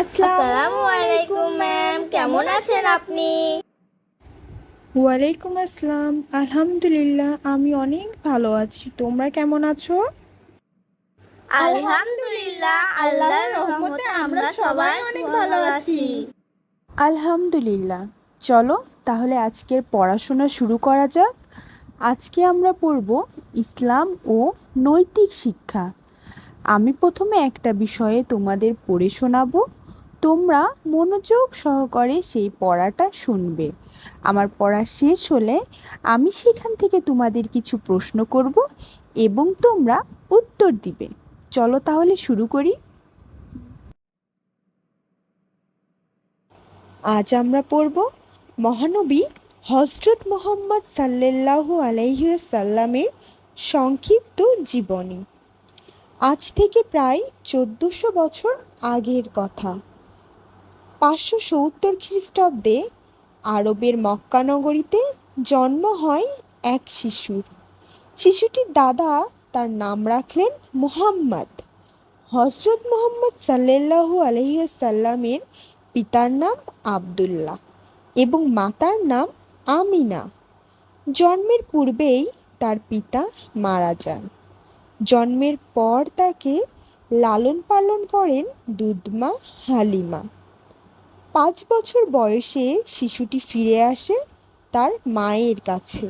আসসালামু আলাইকুম ম্যাম কেমন আছেন আপনি ওয়ালাইকুম আসসালাম। আলহামদুলিল্লাহ আমি অনেক ভালো আছি। তোমরা কেমন আছো? আলহামদুলিল্লাহ আল্লাহর রহমতে আমরা সবাই অনেক ভালো আছি। আলহামদুলিল্লাহ। চলো তাহলে আজকের পড়াশোনা শুরু করা যাক। আজকে আমরা পড়ব ইসলাম ও নৈতিক শিক্ষা। আমি প্রথমে একটা বিষয়ে তোমাদের পড়ে শোনাবো। তোমরা মনোযোগ সহকারে সেই পড়াটা শুনবে। আমার পড়া শেষ হলে আমি সেখান থেকে তোমাদের কিছু প্রশ্ন করব এবং তোমরা উত্তর দিবে। চলো তাহলে শুরু করি। আজ আমরা পড়ব মহানবী হজরত মোহাম্মদ সাল্লাল্লাহু আলাইসাল্লামের সংক্ষিপ্ত জীবনী। আজ থেকে প্রায় চোদ্দশো বছর আগের কথা। পাঁচশো সত্তর খ্রিস্টাব্দে আরবের মক্কানগরীতে জন্ম হয় এক শিশুর শিশুটির দাদা তার নাম রাখলেন মুহাম্মদ। হজরত মোহাম্মদ সাল্লাল্লাহু আলহিসাল্লামের পিতার নাম আব্দুল্লাহ এবং মাতার নাম আমিনা। জন্মের পূর্বেই তার পিতা মারা যান। জন্মের পর তাকে লালন পালন করেন দুধমা হালিমা। পাঁচ বছর বয়সে শিশুটি ফিরে আসে তার মায়ের কাছে।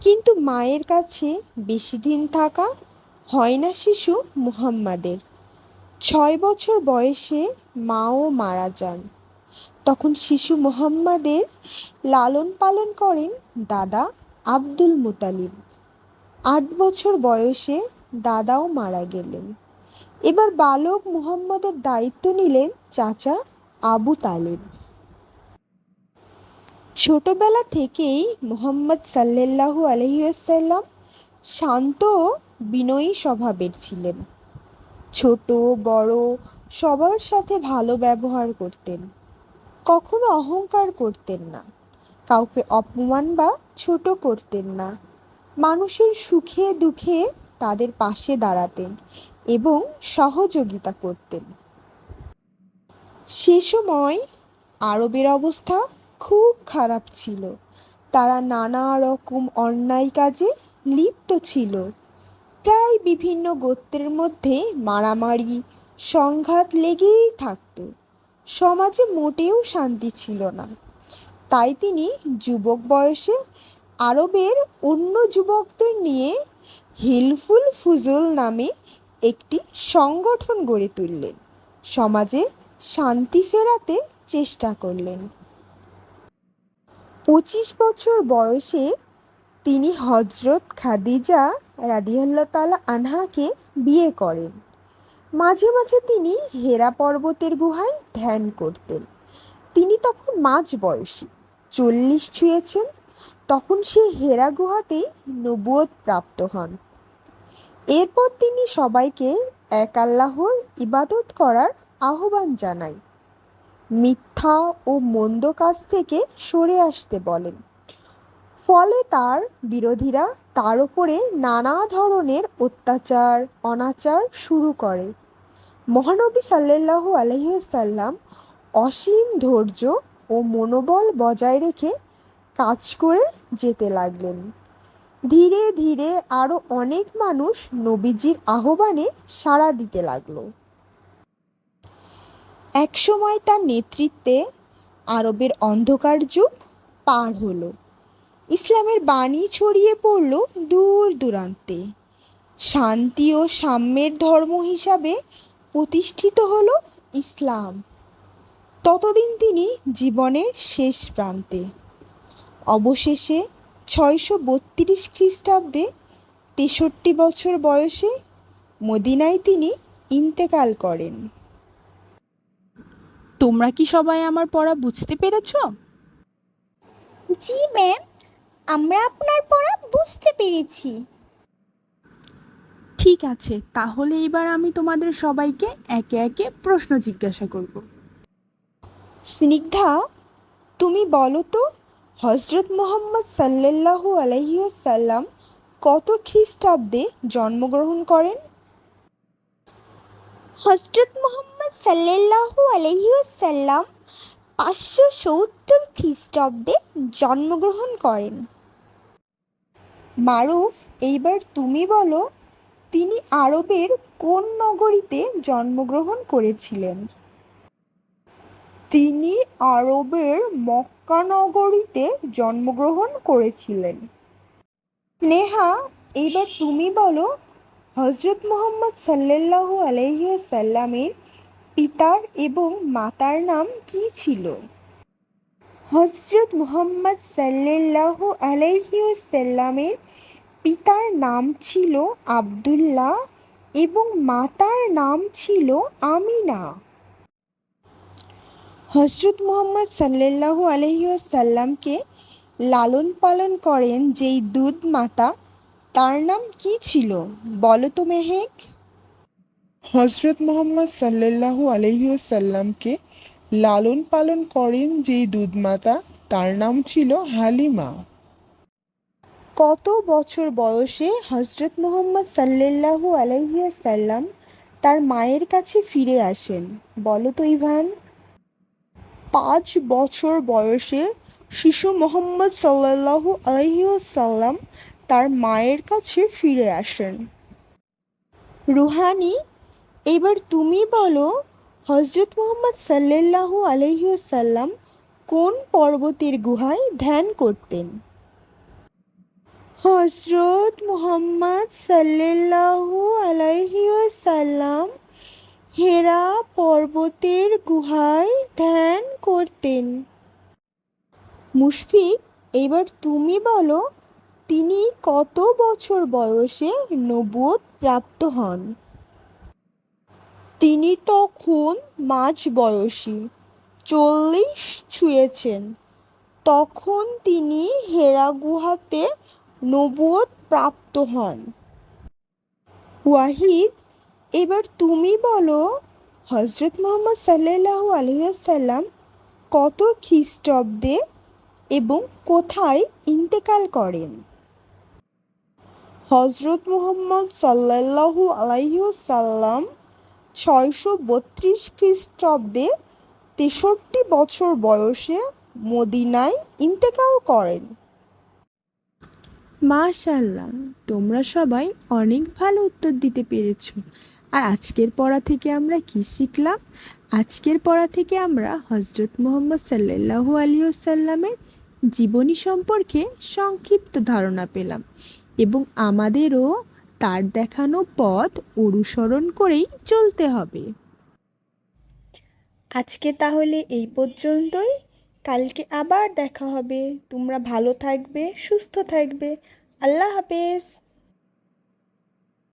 কিন্তু মায়ের কাছে বেশি দিন থাকা হয় না শিশু মুহাম্মাদের। ছয় বছর বয়সে মাও মারা যান। তখন শিশু মোহাম্মদের লালন পালন করেন দাদা আব্দুল মুতালিব। আট বছর বয়সে দাদাও মারা গেলেন। এবার বালক মুহাম্মদের দায়িত্ব নিলেন চাচা আবু তালেব। ছোটবেলা থেকেই মুহাম্মদ সাল্লাল্লাহু আলহিউসাল্লাম শান্ত বিনয়ী স্বভাবের ছিলেন। ছোট, বড়, সবার সাথে ভালো ব্যবহার করতেন। কখনো অহংকার করতেন না। কাউকে অপমান বা ছোট করতেন না। মানুষের সুখে দুঃখে তাদের পাশে দাঁড়াতেন এবং সহযোগিতা করতেন। সে সময় আরবের অবস্থা খুব খারাপ ছিল। তারা নানা রকম অন্যায় কাজে লিপ্ত ছিল। প্রায় বিভিন্ন গোত্রের মধ্যে মারামারি, সংঘাত লেগেই থাকত। সমাজে মোটেও শান্তি ছিল না। তাই তিনি যুবক বয়সে আরবের অন্য যুবকদের নিয়ে হিলফুল ফুজুল নামে একটি সংগঠন গড়ে তুললেন। সমাজে শান্তি ফেরাতে চেষ্টা করলেন। পঁচিশ বছর বয়সে তিনি হজরত খাদিজা রাদিয়াল্লাহ তালা আনহাকে বিয়ে করেন। মাঝে মাঝে তিনি হেরা পর্বতের গুহায় ধ্যান করতেন। তিনি তখন মাঝ বয়সী, চল্লিশ ছুঁয়েছেন। তখন সে হেরা গুহাতেই নবুয়ত প্রাপ্ত হন। এরপর তিনি সবাইকে এক আল্লাহর ইবাদত করার আহ্বান জানায়। মিথ্যা ও মন্দ কাজ থেকে সরে আসতে বলেন। ফলে তার বিরোধীরা তার উপরে নানা ধরনের অত্যাচার, অনাচার শুরু করে। মহানবী সাল্লাল্লাহু আলহিসাল্লাম অসীম ধৈর্য ও মনোবল বজায় রেখে কাজ করে যেতে লাগলেন। ধীরে ধীরে আরও অনেক মানুষ নবীজির আহ্বানে সাড়া দিতে লাগল। একসময় তার নেতৃত্বে আরবের অন্ধকার যুগ পার হলো। ইসলামের বাণী ছড়িয়ে পড়ল দূর দূরান্তে। শান্তি ও সাম্যের ধর্ম হিসাবে প্রতিষ্ঠিত হল ইসলাম। ততদিন তিনি জীবনের শেষ প্রান্তে। অবশেষে ছয়শো বত্রিশ খ্রিস্টাব্দে তেষট্টি বছর বয়সে মদিনায় তিনি ইন্তেকাল করেন। তোমরা কি সবাই আমার পড়া বুঝতে পেরেছ? জি ম্যাম আমরা আপনার পড়া বুঝতে পেরেছি। ঠিক আছে তাহলে এবার আমি তোমাদের সবাইকে একে একে প্রশ্ন জিজ্ঞাসা করব। স্নিগ্ধা তুমি বলো তো হজরত মোহাম্মদ সাল্লাল্লাহু আলাইহি ওয়াসাল্লাম কত খ্রিস্টাব্দে জন্মগ্রহণ করেন? হজরত মোহাম্মদ সাল্লাল্লাহু আলাইহি ওয়াসাল্লাম পাঁচশো সত্তর খ্রিস্টাব্দে জন্মগ্রহণ করেন। মারুফ এইবার তুমি বলো তিনি আরবের কোন নগরীতে জন্মগ্রহণ করেছিলেন? তিনি আরবের মক্কা নগরীতে জন্মগ্রহণ করেছিলেন। স্নেহা এইবার তুমি বলো হজরত মোহাম্মদ সাল্লাল্লাহু আলাইহি সাল্লামের পিতার এবং মাতার নাম কি ছিল? হজরত মোহাম্মদ সাল্লাল্লাহু আলাইহি সাল্লামের পিতার নাম ছিল আব্দুল্লাহ এবং মাতার নাম ছিল আমিনা। হজরত মোহাম্মদ সাল্লাল্লাহু আলাইহি সাল্লামকে লালন পালন করেন যেই দুধ মাতা, তার নাম কি ছিল বলো তো মেহেক? হজরত মোহাম্মদ সাল্লাল্লাহু আলহিউসাল্লামকে লালন পালন করেন যেই দুধমাতা তার নাম ছিল হালিমা। কত বছর বয়সে হজরত মোহাম্মদ আলাইহি সাল্লাম তার মায়ের কাছে ফিরে আসেন? বলো তো ইভান। পাঁচ বছর বয়সে শিশু মোহাম্মদ সাল্লাল্লাহু আলাইহি সাল্লাম তার মায়ের কাছে ফিরে আসেন। রুহানি, এবার তুমি বলো হজরত মোহাম্মদ সাল্লাল্লাহু আলাইহি সাল্লাম কোন পর্বতের গুহায় ধ্যান করতেন? হজরত মুহাম্মদ সাল্লাল্লাহু আলাইহি সাল্লাম হেরা পর্বতের গুহায় ধ্যান করতেন। মুশফিক, এবার তুমি বলো, তিনি কত বছর বয়সে নবুয়ত প্রাপ্ত হন? তিনি তখন মাঝ বয়সী, চল্লিশ ছুঁয়েছেন। তখন তিনি হেরা গুহাতে নবুয়ত প্রাপ্ত হন। ওয়াহিদ, এবার তুমি বলো হজরত মোহাম্মদ সাল্লাল্লাহু আলাইহি সাল্লাম কত খ্রিস্টাব্দে এবং কোথায় ইন্তেকাল করেন? হজরত মুহাম্মদ সাল্লাল্লাহু আলাইহি সাল্লাম ছয়শো বত্রিশ খ্রিস্টাব্দে তেষট্টি বছর বয়সে মদিনায় ইন্তেকাল করেন। মাশাল্লাহ তোমরা সবাই অনেক ভালো উত্তর দিতে পেরেছ। আর আজকের পড়া থেকে আমরা কি শিখলাম? আজকের পড়া থেকে আমরা হজরত মোহাম্মদ সাল্লাল্লাহু আলাইহি সাল্লামের জীবনী সম্পর্কে সংক্ষিপ্ত ধারণা পেলাম এবং আমাদেরও তার দেখানো পথ অনুসরণ করেই চলতে হবে। আজকে তাহলে এই পর্যন্তই। কালকে আবার দেখা হবে। তোমরা ভালো থাকবে সুস্থ থাকবে। আল্লাহ হাফেজ।